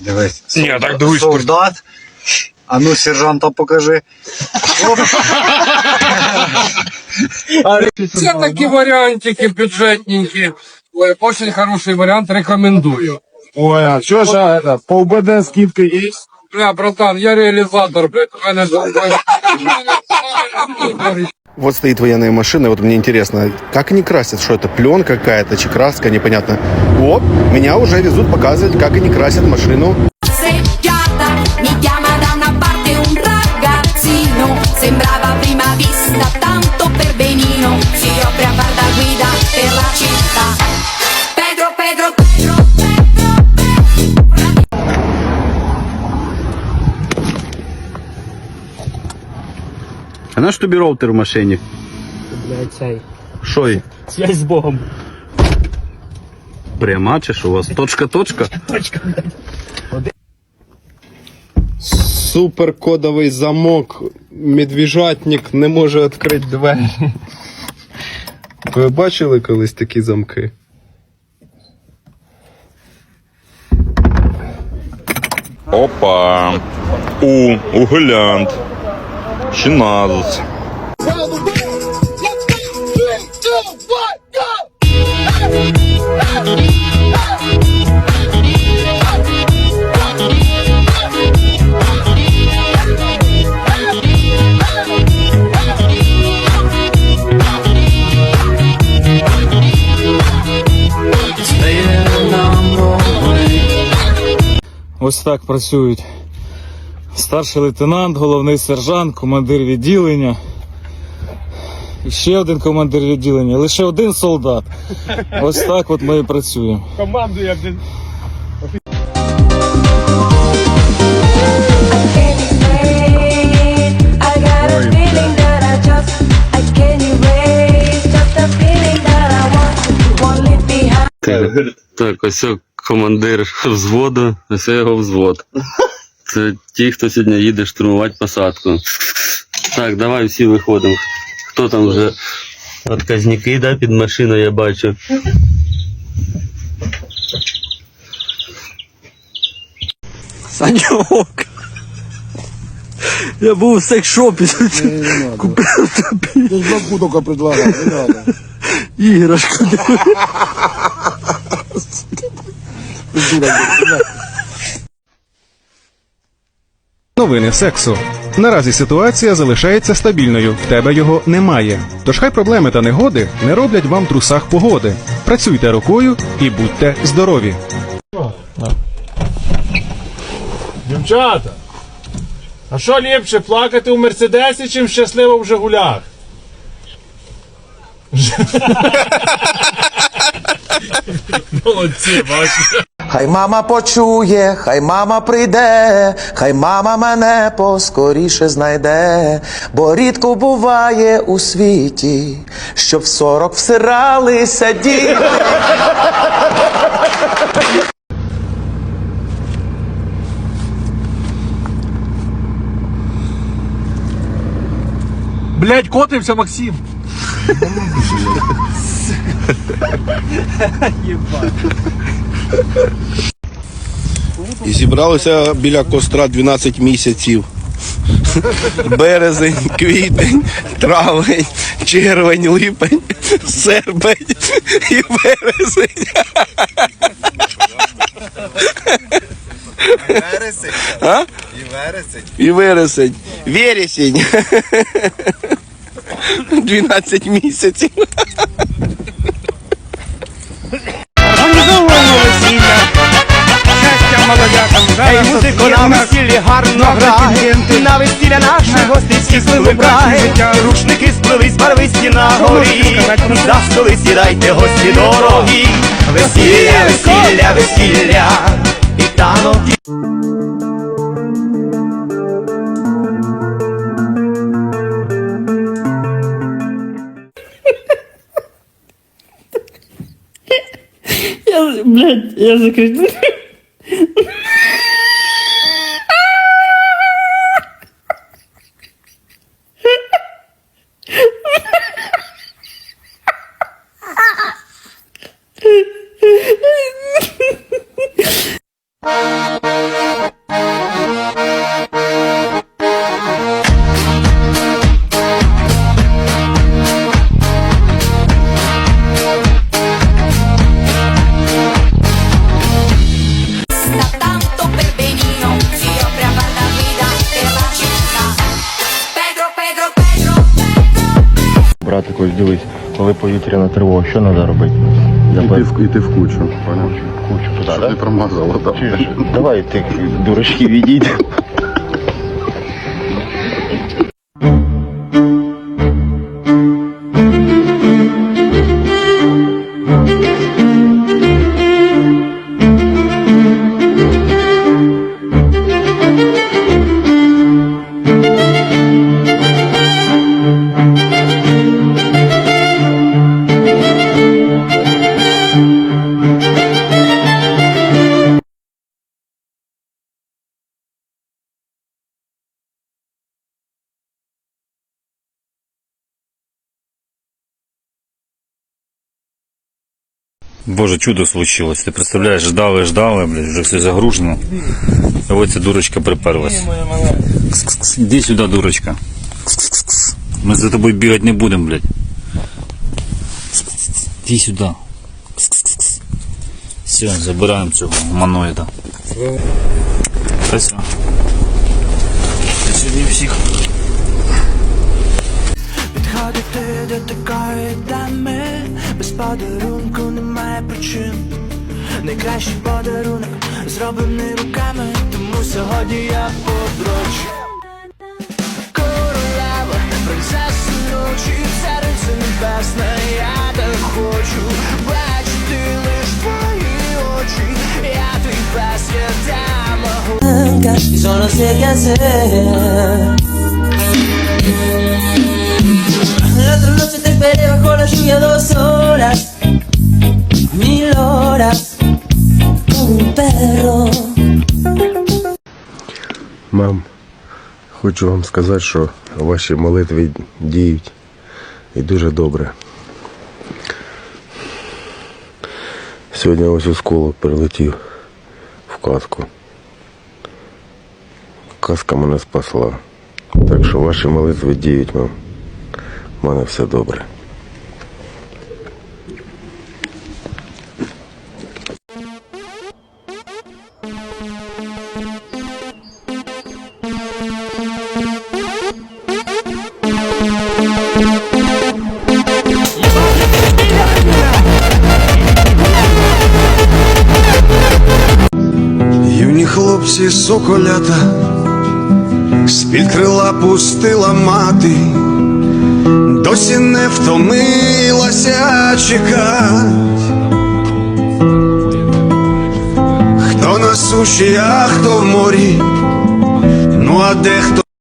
Дивись. Ні, так дивись, Солдат. А ну, сержанта покажи. Це такі варіантики бюджетненькі. Ой, Очень хороший варіант, рекомендую. Ой, а що ж, а, это, по УБД скидка є? Бля, братан, я реалізатор, блядь, у мене Вот стоит военная машина, вот мне интересно, как они красят, что это, пленка какая-то, чи краска, непонятно. О, меня уже везут показывать, как они красят машину. А наш тобі роутер в машині? Блядь, цей. Що є? Связь з Богом. Пряма чи що у вас? Точка-точка? Точка, блядь. Суперкодовий замок, медвіжатник не може відкрити двері. Ви бачили колись такі замки? Опа. У, Чиназус. Ось так працюють. Старший лейтенант, головний сержант, командир відділення. І ще один командир відділення, лише один солдат. Ось так от ми і працюємо. Команду я behind Так, ось командир взводу, ось його взвод. Це ті, хто сьогодні їде штурмувати посадку. Так, давай всі виходимо. Хто там вже? Отказники, да, під машиною я бачу. Саньок. Я був в секс-шопі. Купив тобі Ти ж бабку тільки предлагав, не надо. іграшку. Новини сексу. Наразі ситуація залишається стабільною, в тебе його немає. Тож хай проблеми та негоди не роблять вам трусах погоди. Працюйте рукою і будьте здорові. Дівчата, а що ліпше, плакати у Мерседесі, чим щасливо в Жигулях? Молодці, бачите. Хай мама почує, хай мама прийде, хай мама мене поскоріше знайде, бо рідко буває у світі, щоб в сорок всиралися діти. Блять, котився Максим. І зібралося біля костра 12 місяців. Березень, квітень, травень, червень, липень, серпень і березень. Вересень. А? І вересень. І вересень. Вересень. 12 місяців. Гостей всіх вибирай. Рушники спливись, барвисті на горі, за столи сідайте, гості дорогі. Весілля, весілля, весілля, і танок Я, блядь, я закричу. Дивись, коли повітряна тривога, що треба робити? Іти в, іти в кучу. В кучу туди, Щоб не промазало там. Давай ти, дурачки, відійдь. Боже, чудо случилось. Ти представляєш, ждали, ждали, блядь, вже все загружено. А ось ця дурочка приперлась. Кс-кс-кс. Іди сюди, дурочка. Кс-кс-кс. Ми за тобою бігати не будемо, блядь. Іди сюди. Все, забираємо цього гуманоїда. Та все. Сюди всіх. Підходити до такої дами без подарунку причин. Найкращий подарунок зроблений руками, тому сьогодні я подрочу. Королева, принцеса ночі, цариця небесна, я так хочу бачити лиш твої очі, я твій пес, я solo sé qué hacer. La otra noche te esperé bajo la lluvia dos horas, mil un perro. Мам, хочу вам сказати, що ваші молитви діють і дуже добре. Сьогодні ось у школу прилетів в казку. Казка мене спасла. Так що ваші молитви діють, мам. У мене все добре. Юні хлопці соколята, з-під крила пустила мати, досі не втомилася чекать. Хто на суші, а хто в морі, ну а дехто